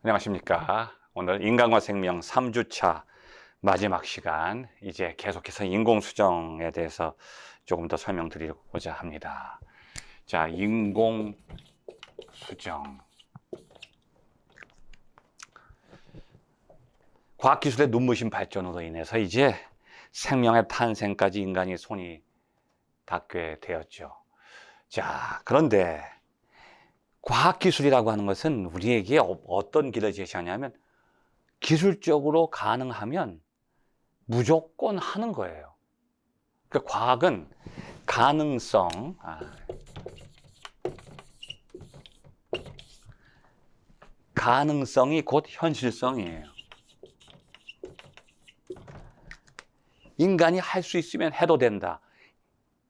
안녕하십니까. 오늘 인간과 생명 3주차 마지막 시간, 이제 계속해서 인공수정에 대해서 조금 더 설명드리고자 합니다. 자, 인공수정. 과학기술의 눈부신 발전으로 인해서 이제 생명의 탄생까지 인간이 손이 닿게 되었죠. 자, 그런데 과학기술이라고 하는 것은 우리에게 어- 어떤 길을 제시하냐면 기술적으로 가능하면 무조건 하는 거예요. 그러니까 과학은 가능성, 아, 가능성이 곧 현실성이에요. 인간이 할 수 있으면 해도 된다.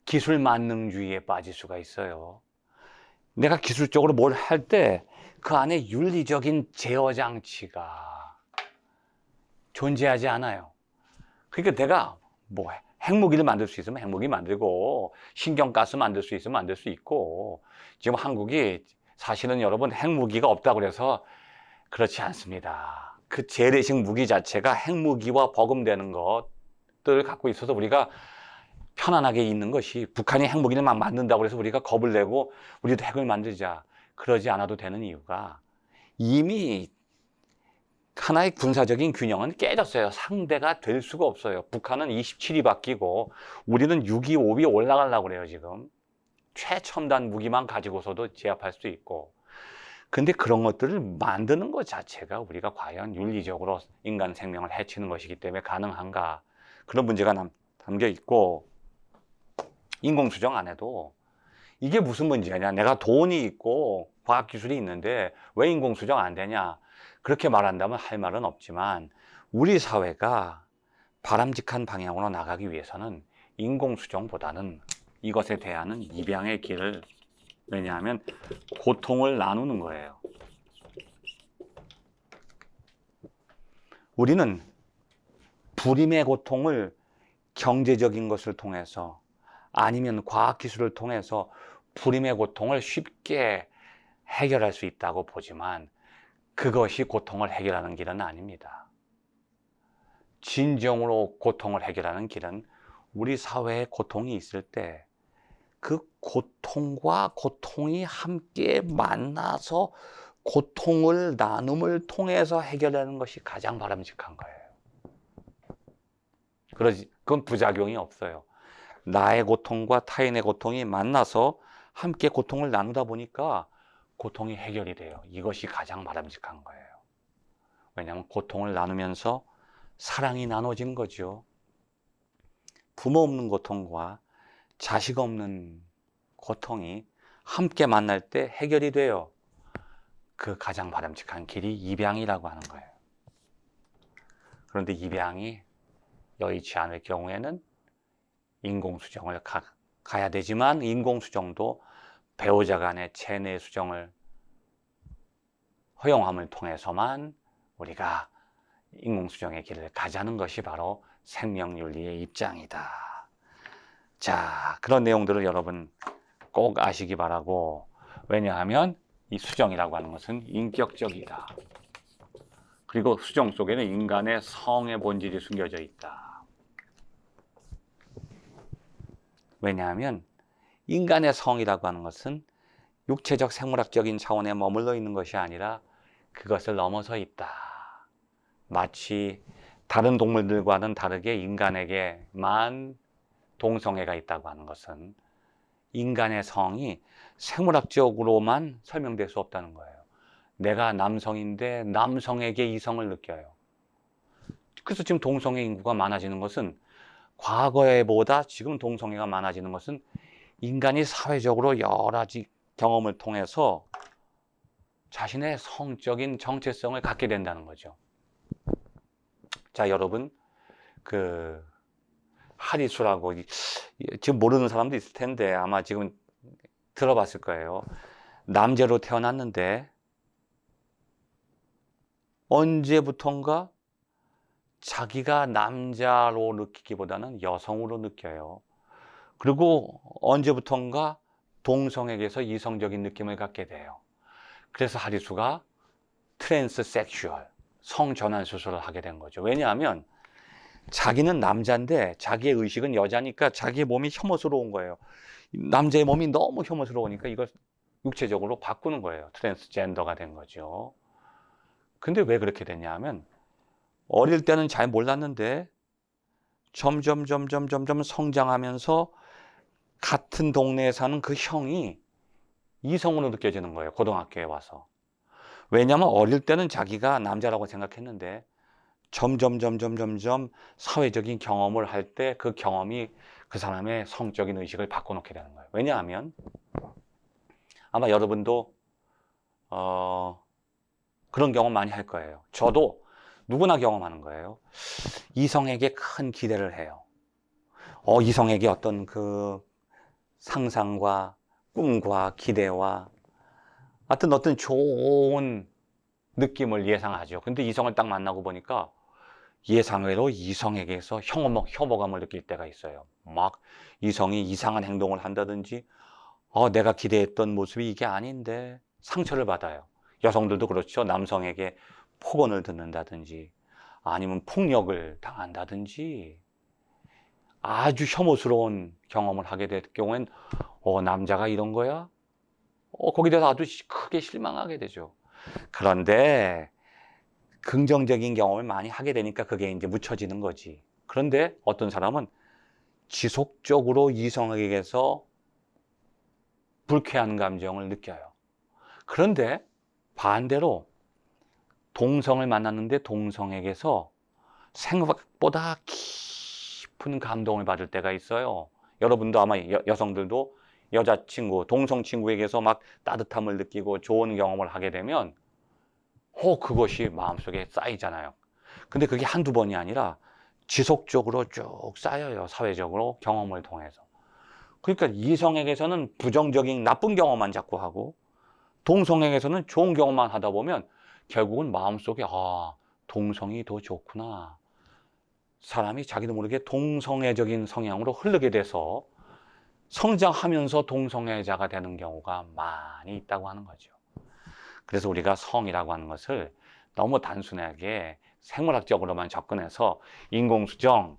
기술 만능주의에 빠질 수가 있어요. 내가 기술적으로 뭘 할 때 그 안에 윤리적인 제어 장치가 존재하지 않아요. 그러니까 내가 뭐 핵무기를 만들 수 있으면 핵무기 만들고 신경가스 만들 수 있으면 만들 수 있고 지금 한국이 사실은 여러분 핵무기가 없다고 그래서 그렇지 않습니다. 그 재래식 무기 자체가 핵무기와 버금되는 것들을 갖고 있어서 우리가 편안하게 있는 것이 북한이 핵무기를 막 만든다고 해서 우리가 겁을 내고 우리도 핵을 만들자 그러지 않아도 되는 이유가 이미 하나의 군사적인 균형은 깨졌어요. 상대가 될 수가 없어요. 북한은 27이 바뀌고 우리는 6이 5이 올라가려고 그래요, 지금. 최첨단 무기만 가지고서도 제압할 수 있고. 근데 그런 것들을 만드는 것 자체가 우리가 과연 윤리적으로 인간 생명을 해치는 것이기 때문에 가능한가. 그런 문제가 남- 담겨 있고, 인공수정 안 해도 이게 무슨 문제냐. 내가 돈이 있고 과학기술이 있는데 왜 인공수정 안 되냐. 그렇게 말한다면 할 말은 없지만 우리 사회가 바람직한 방향으로 나가기 위해서는 인공수정보다는 이것에 대한 입양의 길을 왜냐하면 고통을 나누는 거예요. 우리는 불임의 고통을 경제적인 것을 통해서 아니면 과학기술을 통해서 불임의 고통을 쉽게 해결할 수 있다고 보지만 그것이 고통을 해결하는 길은 아닙니다. 진정으로 고통을 해결하는 길은 우리 사회에 고통이 있을 때 그 고통과 고통이 함께 만나서 고통을 나눔을 통해서 해결하는 것이 가장 바람직한 거예요. 그러지, 그건 부작용이 없어요. 나의 고통과 타인의 고통이 만나서 함께 고통을 나누다 보니까 고통이 해결이 돼요. 이것이 가장 바람직한 거예요. 왜냐하면 고통을 나누면서 사랑이 나눠진 거죠. 부모 없는 고통과 자식 없는 고통이 함께 만날 때 해결이 돼요. 그 가장 바람직한 길이 입양이라고 하는 거예요. 그런데 입양이 여의치 않을 경우에는 인공수정을 가, 가야 되지만 인공수정도 배우자 간의 체내 수정을 허용함을 통해서만 우리가 인공수정의 길을 가자는 것이 바로 생명윤리의 입장이다. 자, 그런 내용들을 여러분 꼭 아시기 바라고, 왜냐하면 이 수정이라고 하는 것은 인격적이다. 그리고 수정 속에는 인간의 성의 본질이 숨겨져 있다. 왜냐하면 인간의 성이라고 하는 것은 육체적 생물학적인 차원에 머물러 있는 것이 아니라 그것을 넘어서 있다. 마치 다른 동물들과는 다르게 인간에게만 동성애가 있다고 하는 것은 인간의 성이 생물학적으로만 설명될 수 없다는 거예요. 내가 남성인데 남성에게 이성을 느껴요. 그래서 지금 동성애 인구가 많아지는 것은 과거에보다 지금 동성애가 많아지는 것은 인간이 사회적으로 여러 가지 경험을 통해서 자신의 성적인 정체성을 갖게 된다는 거죠. 자, 여러분, 그, 하리수라고, 이- 지금 모르는 사람도 있을 텐데 아마 지금 들어봤을 거예요. 남자로 태어났는데 언제부턴가 자기가 남자로 느끼기보다는 여성으로 느껴요. 그리고 언제부턴가 동성에게서 이성적인 느낌을 갖게 돼요. 그래서 하리수가 트랜스 섹슈얼 성전환 수술을 하게 된 거죠. 왜냐하면 자기는 남자인데 자기의 의식은 여자니까 자기의 몸이 혐오스러운 거예요. 남자의 몸이 너무 혐오스러우니까 이걸 육체적으로 바꾸는 거예요. 트랜스젠더가 된 거죠. 근데 왜 그렇게 됐냐 하면 어릴 때는 잘 몰랐는데 점점 점점 점점 성장하면서 같은 동네에 사는 그 형이 이성으로 느껴지는 거예요. 고등학교에 와서. 왜냐하면 어릴 때는 자기가 남자라고 생각했는데 점점 점점 점점 사회적인 경험을 할 때 그 경험이 그 사람의 성적인 의식을 바꿔놓게 되는 거예요. 왜냐하면 아마 여러분도 어, 그런 경험 많이 할 거예요. 저도 누구나 경험하는 거예요. 이성에게 큰 기대를 해요. 어, 이성에게 어떤 그 상상과 꿈과 기대와 하여튼 어떤 좋은 느낌을 예상하죠. 근데 이성을 딱 만나고 보니까 예상외로 이성에게서 혐오, 혐오감을 느낄 때가 있어요. 막 이성이 이상한 행동을 한다든지, 어, 내가 기대했던 모습이 이게 아닌데 상처를 받아요. 여성들도 그렇죠. 남성에게 폭언을 듣는다든지, 아니면 폭력을 당한다든지, 아주 혐오스러운 경험을 하게 될 경우엔, 어, 남자가 이런 거야? 어, 거기에 대해서 아주 시- 크게 실망하게 되죠. 그런데 긍정적인 경험을 많이 하게 되니까 그게 이제 묻혀지는 거지. 그런데 어떤 사람은 지속적으로 이성에게서 불쾌한 감정을 느껴요. 그런데 반대로 동성을 만났는데 동성에게서 생각보다 깊은 감동을 받을 때가 있어요. 여러분도 아마 여, 여성들도 여자친구, 동성친구에게서 막 따뜻함을 느끼고 좋은 경험을 하게 되면, 어, 그것이 마음속에 쌓이잖아요. 근데 그게 한두 번이 아니라 지속적으로 쭉 쌓여요. 사회적으로 경험을 통해서. 그러니까 이성에게서는 부정적인 나쁜 경험만 자꾸 하고, 동성에게서는 좋은 경험만 하다 보면 결국은 마음속에, 아, 동성이 더 좋구나. 사람이 자기도 모르게 동성애적인 성향으로 흐르게 돼서 성장하면서 동성애자가 되는 경우가 많이 있다고 하는 거죠. 그래서 우리가 성이라고 하는 것을 너무 단순하게 생물학적으로만 접근해서 인공수정,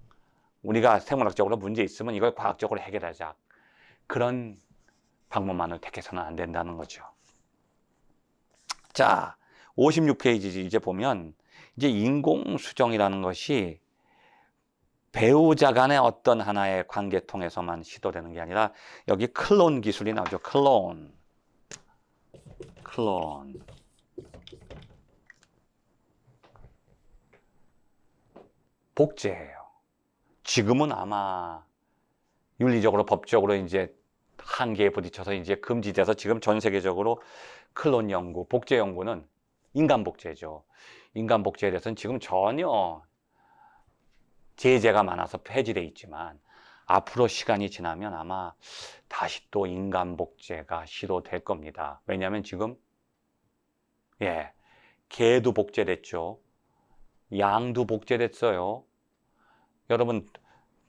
우리가 생물학적으로 문제 있으면 이걸 과학적으로 해결하자. 그런 방법만을 택해서는 안 된다는 거죠. 자, 56페이지 이제 보면 이제 인공수정이라는 것이 배우자 간의 어떤 하나의 관계 통해서만 시도되는 게 아니라 여기 클론 기술이 나오죠. 클론. 클론. 복제예요. 지금은 아마 윤리적으로 법적으로 이제 한계에 부딪혀서 이제 금지돼서 지금 전 세계적으로 클론 연구, 복제 연구는 인간 복제죠. 인간 복제에 대해서는 지금 전혀 제재가 많아서 폐지돼 있지만 앞으로 시간이 지나면 아마 다시 또 인간 복제가 시도될 겁니다. 왜냐하면 지금 예 개도 복제됐죠. 양도 복제됐어요. 여러분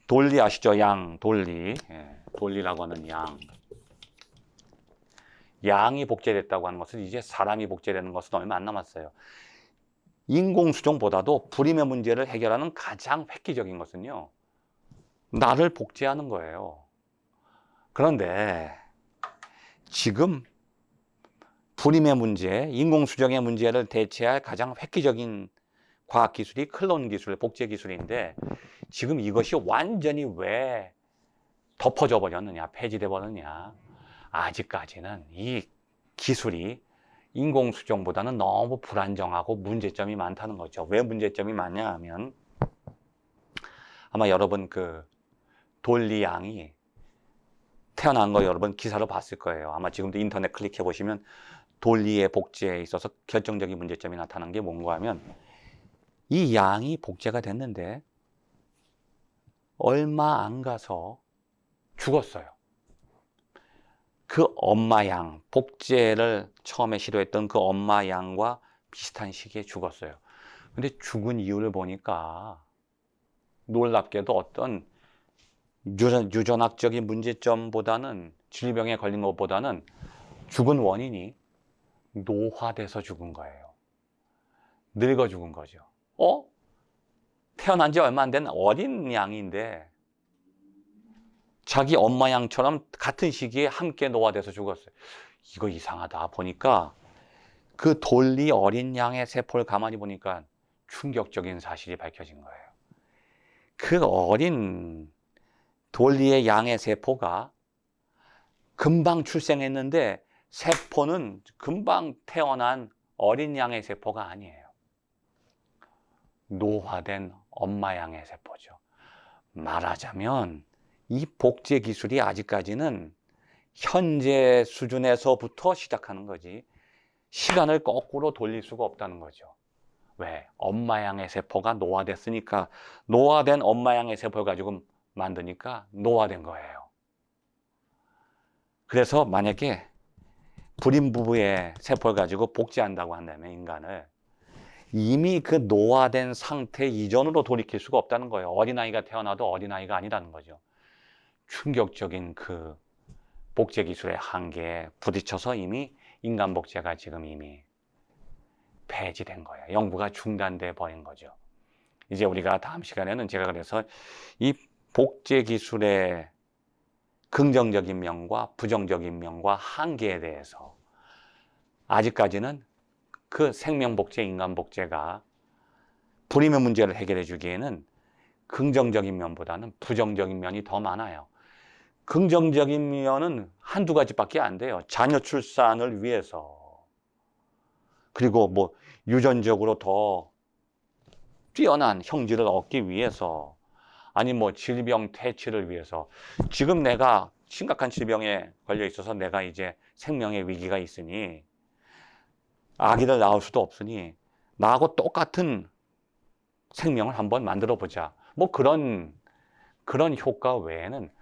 돌리 아시죠? 양 돌리 예, 돌리라고 하는 양. 양이 복제됐다고 하는 것은 이제 사람이 복제되는 것은 얼마 안 남았어요. 인공수정보다도 불임의 문제를 해결하는 가장 획기적인 것은요, 나를 복제하는 거예요. 그런데 지금 불임의 문제, 인공수정의 문제를 대체할 가장 획기적인 과학기술이 클론 기술, 복제 기술인데 지금 이것이 완전히 왜 덮어져 버렸느냐, 폐지돼 버렸느냐. 아직까지는 이 기술이 인공수정보다는 너무 불안정하고 문제점이 많다는 거죠. 왜 문제점이 많냐 하면 아마 여러분 그 돌리 양이 태어난 거 여러분 기사로 봤을 거예요. 아마 지금도 인터넷 클릭해 보시면 돌리의 복제에 있어서 결정적인 문제점이 나타난 게 뭔가 하면 이 양이 복제가 됐는데 얼마 안 가서 죽었어요. 그 엄마 양, 복제를 처음에 시도했던 그 엄마 양과 비슷한 시기에 죽었어요. 근데 죽은 이유를 보니까 놀랍게도 어떤 유전, 유전학적인 문제점보다는 질병에 걸린 것보다는 죽은 원인이 노화돼서 죽은 거예요. 늙어 죽은 거죠. 어? 태어난 지 얼마 안 된 어린 양인데 자기 엄마 양처럼 같은 시기에 함께 노화돼서 죽었어요. 이거 이상하다 보니까 그 돌리 어린 양의 세포를 가만히 보니까 충격적인 사실이 밝혀진 거예요. 그 어린 돌리의 양의 세포가 금방 출생했는데 세포는 금방 태어난 어린 양의 세포가 아니에요. 노화된 엄마 양의 세포죠. 말하자면 이 복제 기술이 아직까지는 현재 수준에서부터 시작하는 거지 시간을 거꾸로 돌릴 수가 없다는 거죠. 왜? 엄마 양의 세포가 노화됐으니까 노화된 엄마 양의 세포를 가지고 만드니까 노화된 거예요. 그래서 만약에 불임 부부의 세포를 가지고 복제한다고 한다면 인간을 이미 그 노화된 상태 이전으로 돌이킬 수가 없다는 거예요. 어린아이가 태어나도 어린아이가 아니라는 거죠. 충격적인 그 복제 기술의 한계에 부딪혀서 이미 인간 복제가 지금 이미 폐지된 거예요. 연구가 중단돼 버린 거죠. 이제 우리가 다음 시간에는 제가 그래서 이 복제 기술의 긍정적인 면과 부정적인 면과 한계에 대해서 아직까지는 그 생명복제, 인간복제가 불임의 문제를 해결해 주기에는 긍정적인 면보다는 부정적인 면이 더 많아요. 긍정적인 면은 한두 가지밖에 안 돼요. 자녀 출산을 위해서. 그리고 뭐 유전적으로 더 뛰어난 형질을 얻기 위해서. 아니 뭐 질병 퇴치를 위해서. 지금 내가 심각한 질병에 걸려 있어서 내가 이제 생명의 위기가 있으니 아기를 낳을 수도 없으니 나하고 똑같은 생명을 한번 만들어 보자. 뭐 그런 그런 효과 외에는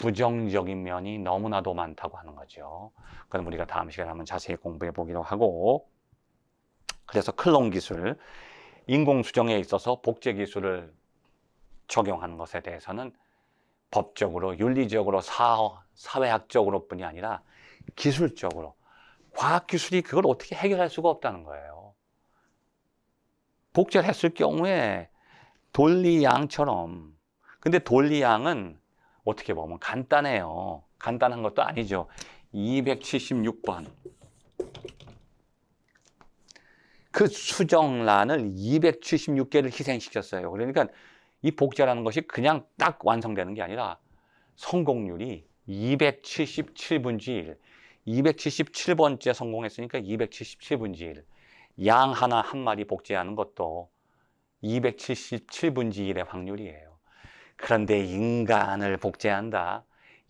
부정적인 면이 너무나도 많다고 하는 거죠. 그럼 우리가 다음 시간에 한번 자세히 공부해 보기로 하고 그래서 클론 기술, 인공 수정에 있어서 복제 기술을 적용하는 것에 대해서는 법적으로, 윤리적으로, 사, 사회학적으로 뿐이 아니라 기술적으로 과학기술이 그걸 어떻게 해결할 수가 없다는 거예요. 복제를 했을 경우에 돌리 양처럼 근데 돌리 양은 어떻게 보면 간단해요. 간단한 것도 아니죠. 276번. 그 수정란을 276개를 희생시켰어요. 그러니까 이 복제라는 것이 그냥 딱 완성되는 게 아니라 성공률이 277분지 1. 277번째 성공했으니까 277분지 1. 양 하나 한 마리 복제하는 것도 277분지 1의 확률이에요. 그런데 인간을 복제한다.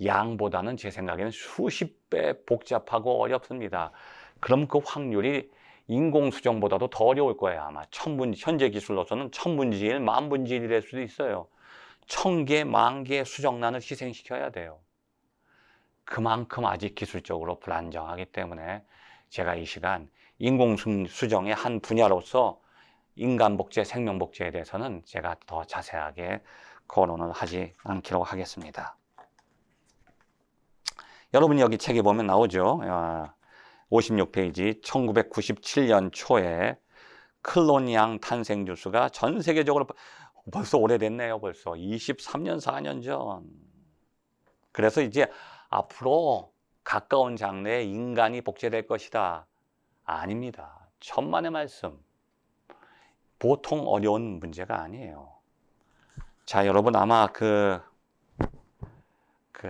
양보다는 제 생각에는 수십 배 복잡하고 어렵습니다. 그럼 그 확률이 인공수정보다도 더 어려울 거예요. 아마 천분, 현재 기술로서는 천분지 1, 만분지 1이 될 수도 있어요. 천 개, 만 개의 수정란을 희생시켜야 돼요. 그만큼 아직 기술적으로 불안정하기 때문에 제가 이 시간 인공수정의 한 분야로서 인간복제, 생명복제에 대해서는 제가 더 자세하게 거론을 하지 않기로 하겠습니다. 여러분 여기 책에 보면 나오죠. 56페이지 1997년 초에 클론양 탄생 주수가 전 세계적으로 벌써 오래됐네요. 벌써 23년 4년 전. 그래서 이제 앞으로 가까운 장래에 인간이 복제될 것이다. 아닙니다. 천만의 말씀. 보통 어려운 문제가 아니에요. 자, 여러분 아마 그, 그,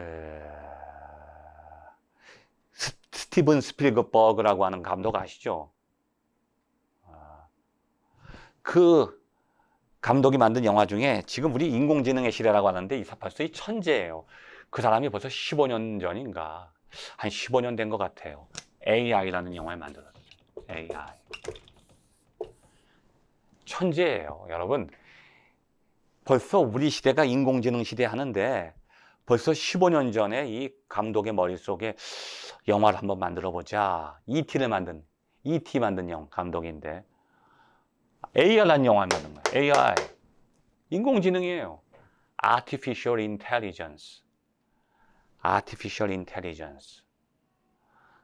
스티븐 스필버그라고 하는 감독 아시죠? 그 감독이 만든 영화 중에 지금 우리 인공지능의 시대라고 하는데 이 벌써 천재예요. 그 사람이 벌써 15년 전인가 한 15년 된 것 같아요. AI라는 영화를 만들었어요. AI. 천재예요, 여러분. 벌써 우리 시대가 인공지능 시대 하는데 벌써 15년 전에 이 감독의 머릿속에 영화를 한번 만들어 보자. ET를 만든 ET 만든 영 감독인데 AI라는 영화를 만든 거예요. AI. 인공지능이에요. Artificial Intelligence. Artificial Intelligence.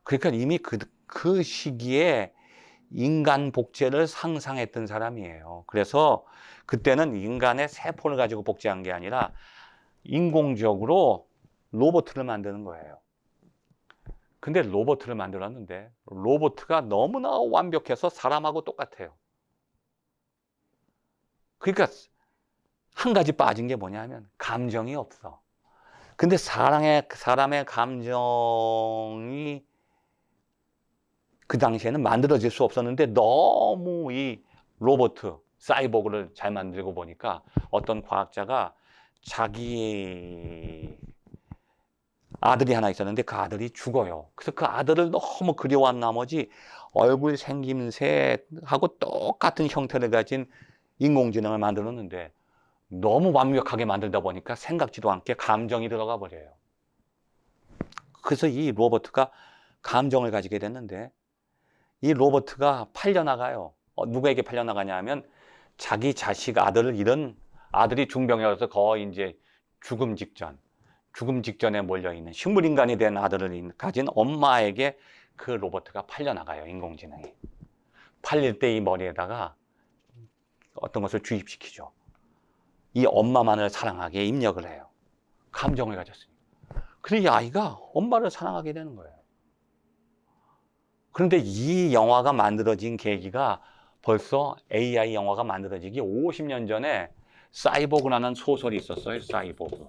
그러니까 이미 그, 그 시기에 인간 복제를 상상했던 사람이에요. 그래서 그때는 인간의 세포를 가지고 복제한 게 아니라 인공적으로 로봇을 만드는 거예요. 근데 로봇을 만들었는데 로봇가 너무나 완벽해서 사람하고 똑같아요. 그러니까 한 가지 빠진 게 뭐냐면 감정이 없어. 근데 사랑의 사람의 감정이 그 당시에는 만들어질 수 없었는데 너무 이 로봇 사이보그를 잘 만들고 보니까 어떤 과학자가 자기 아들이 하나 있었는데 그 아들이 죽어요. 그래서 그 아들을 너무 그리워한 나머지 얼굴 생김새하고 똑같은 형태를 가진 인공지능을 만들었는데 너무 완벽하게 만들다 보니까 생각지도 않게 감정이 들어가 버려요. 그래서 이 로버트가 감정을 가지게 됐는데 이 로버트가 팔려나가요. 어, 누구에게 팔려나가냐 하면 자기 자식 아들을 잃은 아들이 중병이라서 거의 이제 죽음 직전, 죽음 직전에 몰려있는 식물인간이 된 아들을 가진 엄마에게 그 로버트가 팔려나가요. 인공지능이. 팔릴 때 이 머리에다가 어떤 것을 주입시키죠. 이 엄마만을 사랑하게 입력을 해요. 감정을 가졌으니까. 그래서 이 아이가 엄마를 사랑하게 되는 거예요. 그런데 이 영화가 만들어진 계기가 벌써 AI 영화가 만들어지기 50년 전에 사이보그라는 소설이 있었어요. 사이보그.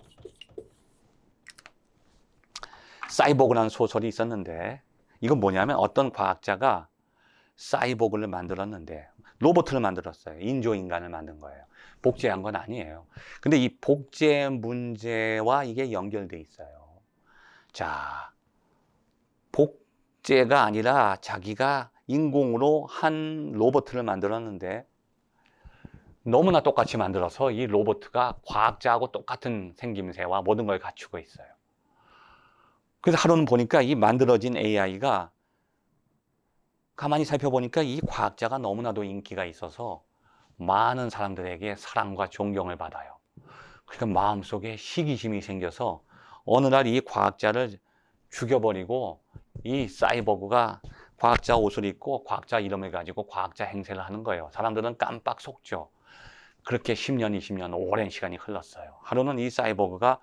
사이보그라는 소설이 있었는데 이건 뭐냐면 어떤 과학자가 사이보그를 만들었는데 로봇을 만들었어요. 인조인간을 만든 거예요. 복제한 건 아니에요. 근데 이 복제 문제와 이게 연결돼 있어요. 자, 복제가 아니라 자기가 인공으로 한 로봇을 만들었는데 너무나 똑같이 만들어서 이 로봇가 과학자하고 똑같은 생김새와 모든 걸 갖추고 있어요. 그래서 하루는 보니까 이 만들어진 AI가 가만히 살펴보니까 이 과학자가 너무나도 인기가 있어서 많은 사람들에게 사랑과 존경을 받아요. 그러니까 마음속에 시기심이 생겨서 어느 날 이 과학자를 죽여버리고 이 사이버그가 과학자 옷을 입고 과학자 이름을 가지고 과학자 행세를 하는 거예요. 사람들은 깜빡 속죠. 그렇게 10년, 20년 오랜 시간이 흘렀어요. 하루는 이 사이버그가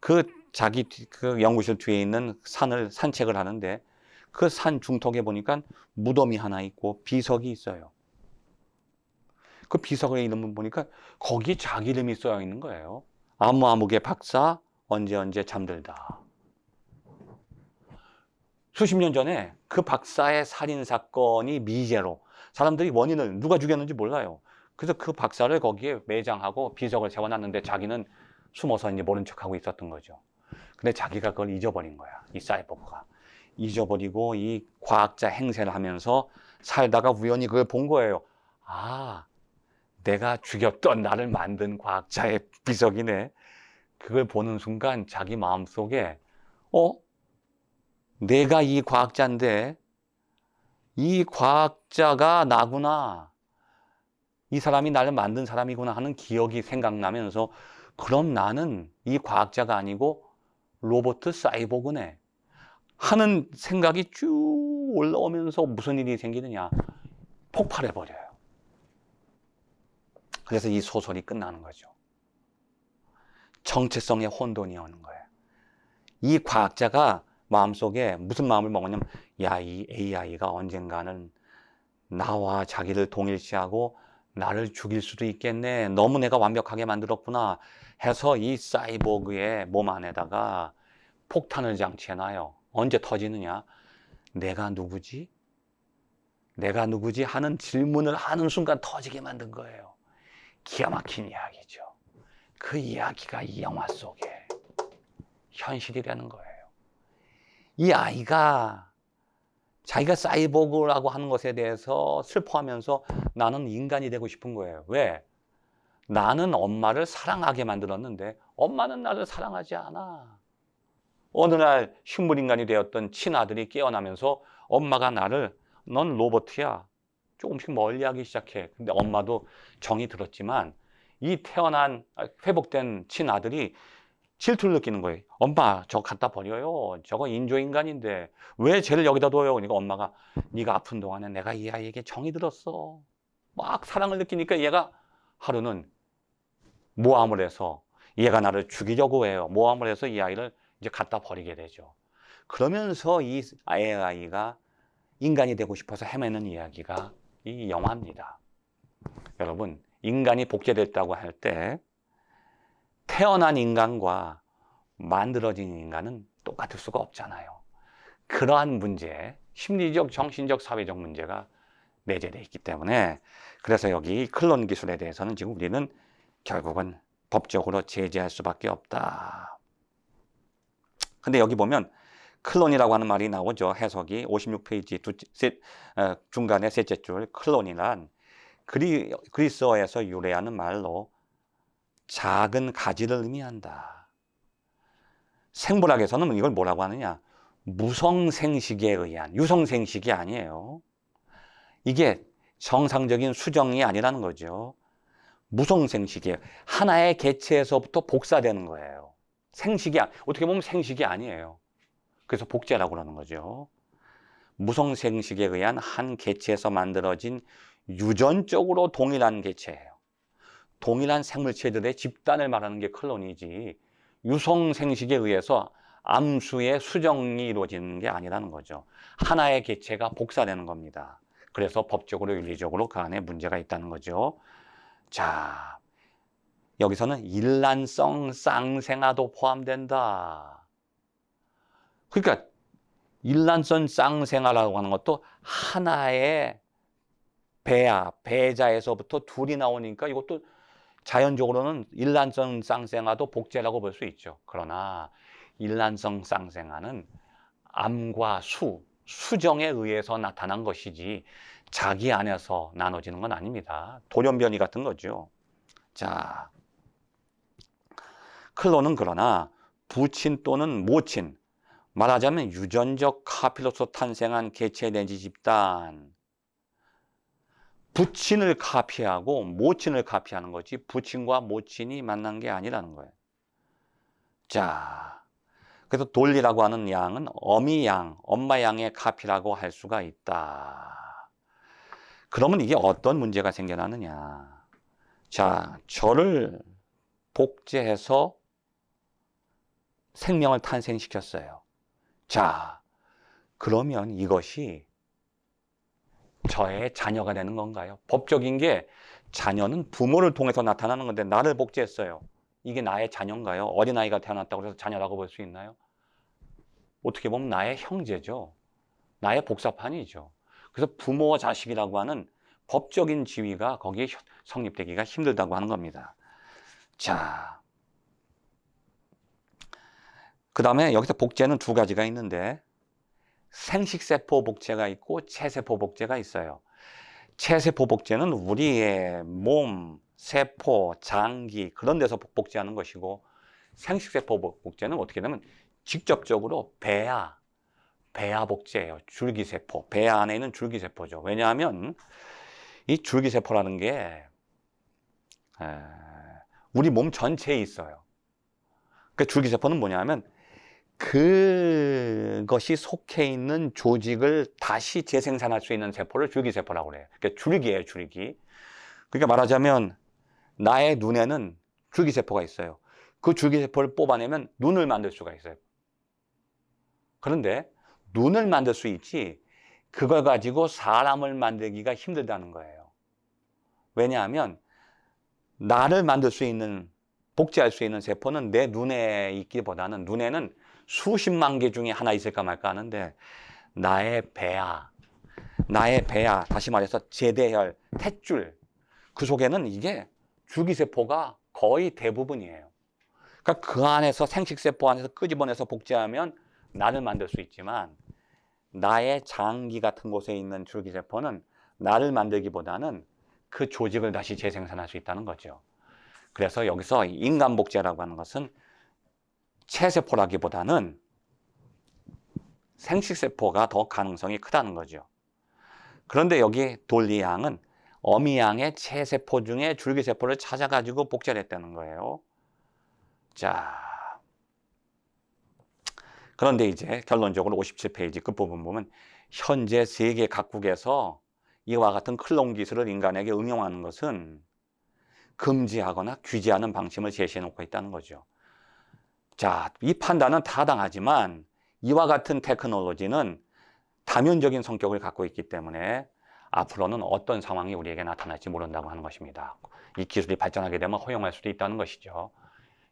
그 자기 그 연구실 뒤에 있는 산을 산책을 하는데 그 산 중턱에 보니까 무덤이 하나 있고 비석이 있어요. 그 비석의 이름을 보니까 거기 자기 이름이 써여 있는 거예요. 아무아무개 박사 언제 언제 잠들다. 수십 년 전에 그 박사의 살인 사건이 미제로 사람들이 원인을 누가 죽였는지 몰라요. 그래서 그 박사를 거기에 매장하고 비석을 세워놨는데 자기는 숨어서 이제 모른 척하고 있었던 거죠. 근데 자기가 그걸 잊어버린 거야. 이 사이버가. 잊어버리고 이 과학자 행세를 하면서 살다가 우연히 그걸 본 거예요. 아, 내가 죽였던 나를 만든 과학자의 비석이네. 그걸 보는 순간 자기 마음속에 어? 내가 이 과학자인데 이 과학자가 나구나. 이 사람이 나를 만든 사람이구나 하는 기억이 생각나면서 그럼 나는 이 과학자가 아니고 로버트 사이보그네. 하는 생각이 쭉 올라오면서 무슨 일이 생기느냐. 폭발해 버려요. 그래서 이 소설이 끝나는 거죠. 정체성의 혼돈이 오는 거예요. 이 과학자가 마음속에 무슨 마음을 먹었냐면, 야, 이 AI가 언젠가는 나와 자기를 동일시하고 나를 죽일 수도 있겠네. 너무 내가 완벽하게 만들었구나. 해서 이 사이보그의 몸 안에다가 폭탄을 장치해놔요. 언제 터지느냐? 내가 누구지? 내가 누구지? 하는 질문을 하는 순간 터지게 만든 거예요. 기가 막힌 이야기죠. 그 이야기가 이 영화 속에 현실이라는 거예요. 이 아이가 자기가 사이보그라고 하는 것에 대해서 슬퍼하면서 나는 인간이 되고 싶은 거예요. 왜? 나는 엄마를 사랑하게 만들었는데 엄마는 나를 사랑하지 않아. 어느 날 식물인간이 되었던 친아들이 깨어나면서 엄마가 나를 넌 로버트야. 조금씩 멀리하기 시작해. 근데 엄마도 정이 들었지만 이 태어난 회복된 친아들이 질투를 느끼는 거예요. 엄마, 저거 갖다 버려요. 저거 인조인간인데 왜 쟤를 여기다 둬요? 그러니까 엄마가 네가 아픈 동안에 내가 이 아이에게 정이 들었어. 막 사랑을 느끼니까 얘가 하루는 모함을 해서 얘가 나를 죽이려고 해요. 모함을 해서 이 아이를 이제 갖다 버리게 되죠. 그러면서 이 아이가 인간이 되고 싶어서 헤매는 이야기가 이 영화입니다. 여러분, 인간이 복제됐다고 할 때 태어난 인간과 만들어진 인간은 똑같을 수가 없잖아요. 그러한 문제, 심리적, 정신적, 사회적 문제가 내재되어 있기 때문에 그래서 여기 클론 기술에 대해서는 지금 우리는 결국은 법적으로 제재할 수밖에 없다. 근데 여기 보면 클론이라고 하는 말이 나오죠. 해석이 56페이지 두, 세, 어, 중간에 셋째 줄 클론이란 그리, 그리스어에서 유래하는 말로 작은 가지를 의미한다. 생물학에서는 이걸 뭐라고 하느냐? 무성생식에 의한, 유성생식이 아니에요. 이게 정상적인 수정이 아니라는 거죠. 무성생식이에요. 하나의 개체에서부터 복사되는 거예요. 생식이, 아- 어떻게 보면 생식이 아니에요. 그래서 복제라고 그러는 거죠. 무성생식에 의한 한 개체에서 만들어진 유전적으로 동일한 개체예요. 동일한 생물체들의 집단을 말하는 게 클론이지 유성 생식에 의해서 암수의 수정이 이루어지는 게 아니라는 거죠. 하나의 개체가 복사되는 겁니다. 그래서 법적으로 윤리적으로 그 안에 문제가 있다는 거죠. 자, 여기서는 일란성 쌍생아도 포함된다. 그러니까 일란성 쌍생아라고 하는 것도 하나의 배아, 배자에서부터 둘이 나오니까 이것도 자연적으로는 일란성 쌍생아도 복제라고 볼 수 있죠. 그러나 일란성 쌍생아는 암과 수, 수정에 의해서 나타난 것이지 자기 안에서 나눠지는 건 아닙니다. 돌연변이 같은 거죠. 자, 클론은 그러나 부친 또는 모친, 말하자면 유전적 카피로서 탄생한 개체 내지 집단, 부친을 카피하고 모친을 카피하는 거지 부친과 모친이 만난 게 아니라는 거예요. 자, 그래서 돌리라고 하는 양은 어미 양, 엄마 양의 카피라고 할 수가 있다. 그러면 이게 어떤 문제가 생겨나느냐. 자, 저를 복제해서 생명을 탄생시켰어요. 자, 그러면 이것이 저의 자녀가 되는 건가요? 법적인 게 자녀는 부모를 통해서 나타나는 건데 나를 복제했어요. 이게 나의 자녀인가요? 어린아이가 태어났다고 해서 자녀라고 볼 수 있나요? 어떻게 보면 나의 형제죠. 나의 복사판이죠. 그래서 부모와 자식이라고 하는 법적인 지위가 거기에 성립되기가 힘들다고 하는 겁니다. 자. 그 다음에 여기서 복제는 두 가지가 있는데 생식세포 복제가 있고 체세포 복제가 있어요. 체세포 복제는 우리의 몸, 세포, 장기 그런 데서 복제하는 것이고 생식세포 복제는 어떻게 되면 직접적으로 배아, 배아 복제예요. 줄기세포. 배아 안에 있는 줄기세포죠. 왜냐하면 이 줄기세포라는 게 우리 몸 전체에 있어요. 그 줄기세포는 뭐냐면 그것이 속해 있는 조직을 다시 재생산할 수 있는 세포를 줄기세포라고 그래요. 그러니까 줄기예요, 줄기. 그러니까 말하자면 나의 눈에는 줄기세포가 있어요. 그 줄기세포를 뽑아내면 눈을 만들 수가 있어요. 그런데 눈을 만들 수 있지 그걸 가지고 사람을 만들기가 힘들다는 거예요. 왜냐하면 나를 만들 수 있는 복제할 수 있는 세포는 내 눈에 있기보다는 눈에는 수십만 개 중에 하나 있을까 말까 하는데 나의 배아, 나의 배아, 다시 말해서 제대혈, 탯줄 그 속에는 이게 줄기세포가 거의 대부분이에요. 그러니까 그 안에서 생식세포 안에서 끄집어내서 복제하면 나를 만들 수 있지만 나의 장기 같은 곳에 있는 줄기세포는 나를 만들기보다는 그 조직을 다시 재생산할 수 있다는 거죠. 그래서 여기서 인간 복제라고 하는 것은 체세포라기보다는 생식세포가 더 가능성이 크다는 거죠. 그런데 여기 돌리양은 어미양의 체세포 중에 줄기세포를 찾아가지고 복제를 했다는 거예요. 자, 그런데 이제 결론적으로 57페이지 끝부분 보면 현재 세계 각국에서 이와 같은 클론 기술을 인간에게 응용하는 것은 금지하거나 규제하는 방침을 제시해 놓고 있다는 거죠. 자, 이 판단은 타당하지만 이와 같은 테크놀로지는 다면적인 성격을 갖고 있기 때문에 앞으로는 어떤 상황이 우리에게 나타날지 모른다고 하는 것입니다. 이 기술이 발전하게 되면 허용할 수도 있다는 것이죠.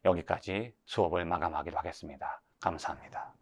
여기까지 수업을 마감하기로 하겠습니다. 감사합니다.